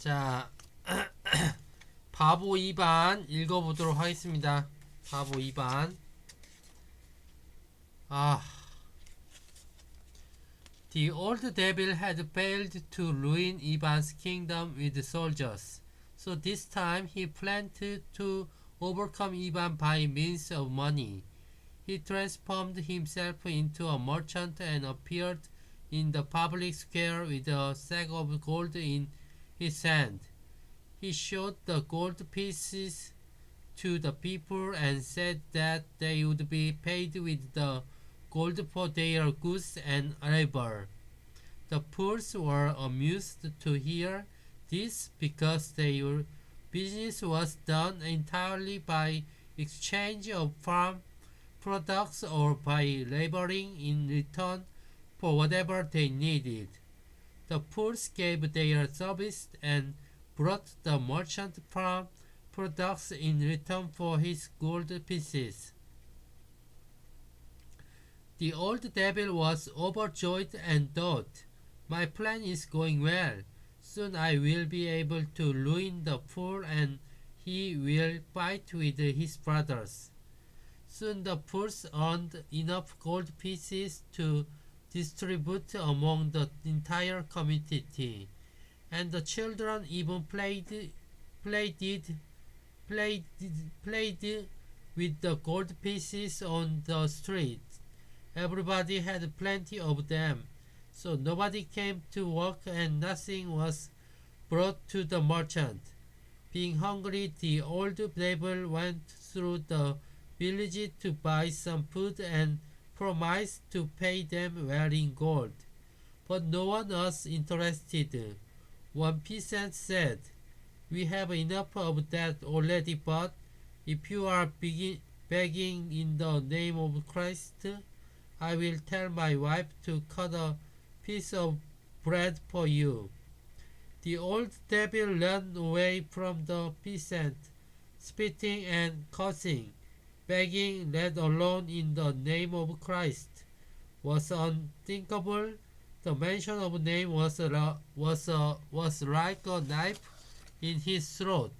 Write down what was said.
자, 바보 2반 읽어보도록 하겠습니다. 바보 2반. 아. The old devil had failed to ruin Ivan's kingdom with soldiers. So this time he planned to overcome Ivan by means of money. He transformed himself into a merchant and appeared in the public square with a sack of gold in his hand. He showed the gold pieces to the people and said that they would be paid with the gold for their goods and labor. The fools were amused to hear this because their business was done entirely by exchange of farm products or by laboring in return for whatever they needed. The fools gave their service and brought the merchant farm products in return for his gold pieces. The old devil was overjoyed and thought, My plan is going well. Soon I will be able to ruin the fool and he will fight with his brothers. Soon the fools earned enough gold pieces to distribute among the entire community, and the children even played, played, it, played, played with the gold pieces on the street. Everybody had plenty of them, so nobody came to work and nothing was brought to the merchant. Being hungry, the old devil went through the village to buy some food and promised to pay them well in gold. But no one was interested. One peasant said, We have enough of that already, but if you are begin- begging in the name of Christ, I will tell my wife to cut a piece of bread for you. The old devil ran away from the peasant, spitting and cursing, begging, let alone in the name of Christ, was unthinkable. The mention of name was was a, was like a knife in his throat.